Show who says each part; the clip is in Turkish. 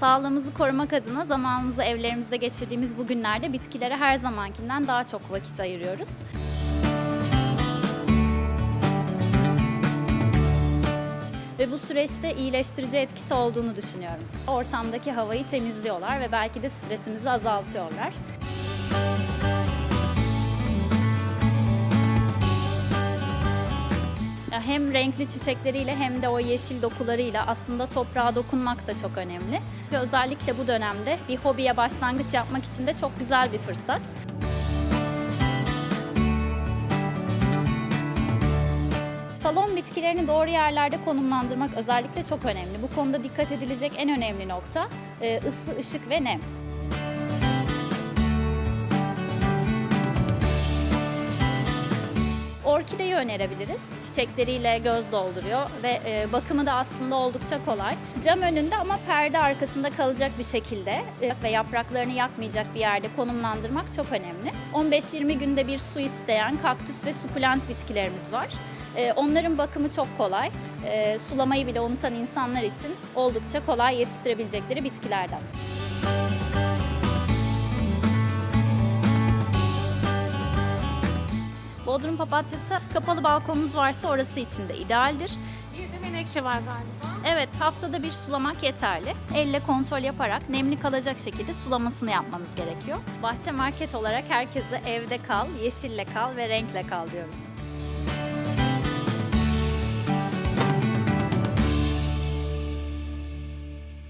Speaker 1: Sağlığımızı korumak adına zamanımızı evlerimizde geçirdiğimiz bu günlerde bitkilere her zamankinden daha çok vakit ayırıyoruz. Ve bu süreçte iyileştirici etkisi olduğunu düşünüyorum. Ortamdaki havayı temizliyorlar ve belki de stresimizi azaltıyorlar. Hem renkli çiçekleriyle hem de o yeşil dokularıyla aslında toprağa dokunmak da çok önemli. Ve özellikle bu dönemde bir hobiye başlangıç yapmak için de çok güzel bir fırsat. Salon bitkilerini doğru yerlerde konumlandırmak özellikle çok önemli. Bu konuda dikkat edilecek en önemli nokta e, ısı, ışık ve nem. Orkideyi önerebiliriz. Çiçekleriyle göz dolduruyor ve e, bakımı da aslında oldukça kolay. Cam önünde ama perde arkasında kalacak bir şekilde e, ve yapraklarını yakmayacak bir yerde konumlandırmak çok önemli. 15-20 günde bir su isteyen kaktüs ve sukulent bitkilerimiz var. E, Onların bakımı çok kolay. E, Sulamayı bile unutan insanlar için oldukça kolay yetiştirebilecekleri bitkilerden. Bodrum papatyası kapalı balkonunuz varsa orası için de idealdir.
Speaker 2: Bir de menekşe var galiba.
Speaker 1: Evet haftada bir sulamak yeterli. Elle kontrol yaparak nemli kalacak şekilde sulamasını yapmanız gerekiyor. Bahçe market olarak herkese evde kal, yeşille kal ve renkle kal diyoruz.